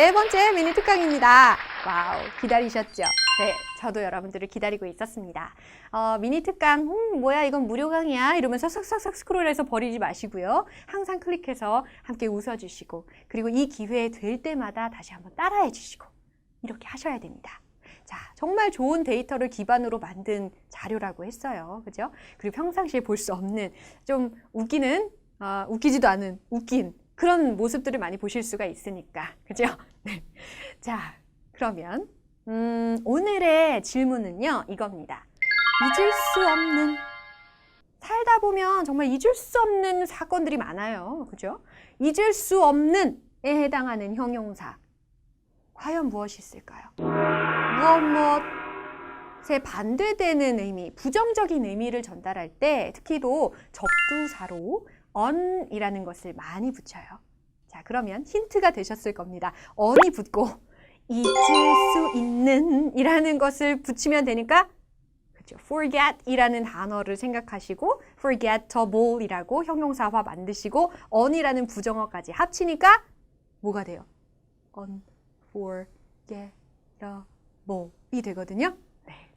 네 번째 미니 특강입니다. 와우, 기다리셨죠? 네, 저도 여러분들을 기다리고 있었습니다. 어, 미니 특강, 음, 뭐야, 이건 무료 강의야? 이러면서 싹싹싹 스크롤해서 버리지 마시고요. 항상 클릭해서 함께 웃어주시고, 그리고 이 기회 될 때마다 다시 한번 따라해 주시고, 이렇게 하셔야 됩니다. 자, 정말 좋은 데이터를 기반으로 만든 자료라고 했어요. 그죠? 그리고 평상시에 볼 수 없는 좀 웃기는, 아, 웃기지도 않은 웃긴 그런 모습들을 많이 보실 수가 있으니까. 그죠? 네. 자, 그러면, 음, 오늘의 질문은요, 이겁니다. 잊을 수 없는, 살다 보면 정말 잊을 수 없는 사건들이 많아요. 그죠? 잊을 수 없는 에 해당하는 형용사. 과연 무엇이 있을까요? 무엇 무엇에 반대되는 의미, 부정적인 의미를 전달할 때 특히도 접두사로 on이라는 것을 많이 붙여요. 자, 그러면 힌트가 되셨을 겁니다. on이 붙고 잊을 수 있는 이라는 것을 붙이면 되니까 그죠. forget 이라는 단어를 생각하시고 forgettable 이라고 형용사화 만드시고 on이라는 부정어까지 합치니까 뭐가 돼요? unforgettable 이 되거든요.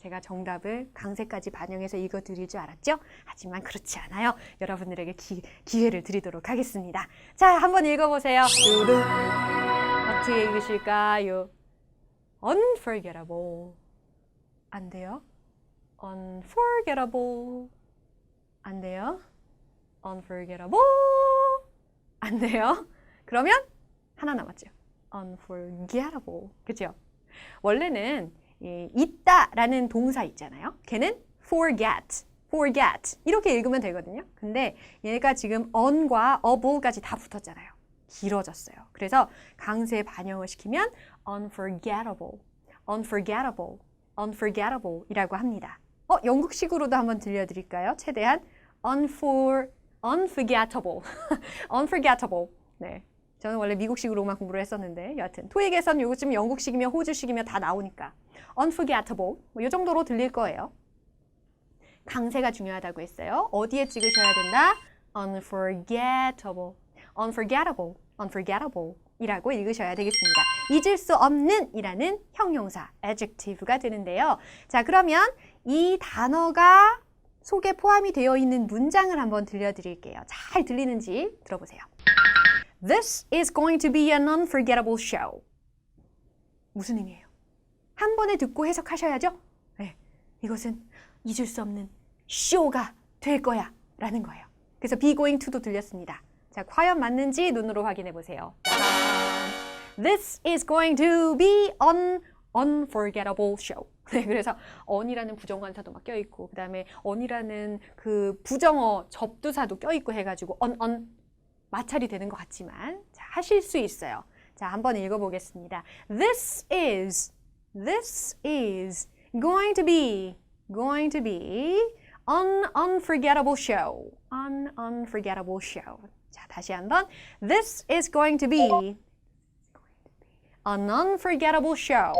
네, 제가 정답을 강세까지 반영해서 읽어드릴 줄 알았죠? 하지만 그렇지 않아요. 여러분들에게 기, 기회를 드리도록 하겠습니다. 자, 한번 읽어보세요. 어떻게 읽으실까요? unforgettable. 안 돼요? unforgettable. 안 돼요? unforgettable. 안 돼요? 그러면 하나 남았죠. unforgettable. 그죠? 원래는 이 있다라는 동사 있잖아요. 걔는 forget, forget 이렇게 읽으면 되거든요. 근데 얘가 지금 on과 able까지 다 붙었잖아요. 길어졌어요. 그래서 강세 반영을 시키면 unforgettable, unforgettable, unforgettable 이라고 합니다. 어, 영국식으로도 한번 들려드릴까요? 최대한 unfor, unforgettable, unforgettable. 네. 저는 원래 미국식으로만 공부를 했었는데 여하튼 토익에선 요즘 영국식이며 호주식이며 다 나오니까 unforgettable 뭐이 정도로 들릴 거예요. 강세가 중요하다고 했어요. 어디에 찍으셔야 된다? unforgettable, unforgettable, unforgettable 이라고 읽으셔야 되겠습니다. 잊을 수 없는 이라는 형용사, adjective가 되는데요. 자, 그러면 이 단어가 속에 포함이 되어 있는 문장을 한번 들려드릴게요. 잘 들리는지 들어보세요. This is going to be an unforgettable show. 무슨 의미예요? 한 번에 듣고 해석하셔야죠? 네. 이것은 잊을 수 없는 쇼가 될 거야. 라는 거예요. 그래서 be going to도 들렸습니다. 자, 과연 맞는지 눈으로 확인해 보세요. This is going to be an unforgettable show. 네, 그래서 on이라는 부정관사도 막 껴있고, 그 다음에 on이라는 그 부정어 접두사도 껴있고 해가지고 on, on 마찰이 되는 것 같지만, 자, 하실 수 있어요. 자, 한번 읽어보겠습니다. This is, this is going to be, going to be an unforgettable show. An unforgettable show. 자, 다시 한번. This is going to be an unforgettable show.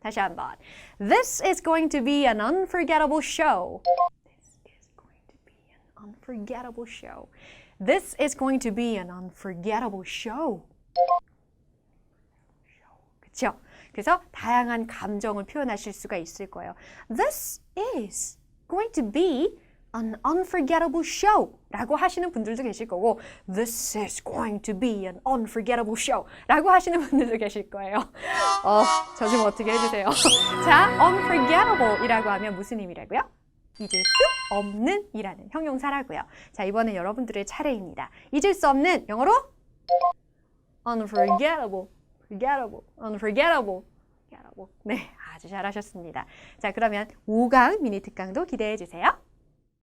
다시 한번. This is going to be an unforgettable show. Unforgettable show. This is going to be an unforgettable show. 그렇죠? 그래서 다양한 감정을 표현하실 수가 있을 거예요. This is going to be an unforgettable show 라고 하시는 분들도 계실 거고 This is going to be an unforgettable show 라고 하시는 분들도 계실 거예요. 어, 저 좀 어떻게 해주세요. 자, unforgettable 이라고 하면 무슨 의미라고요? 잊을 수 없는 이라는 형용사라고요. 자, 이번엔 여러분들의 차례입니다. 잊을 수 없는 영어로 unforgettable, forgettable, unforgettable, forgettable. 네, 아주 잘하셨습니다. 자, 그러면 5강 미니 특강도 기대해 주세요.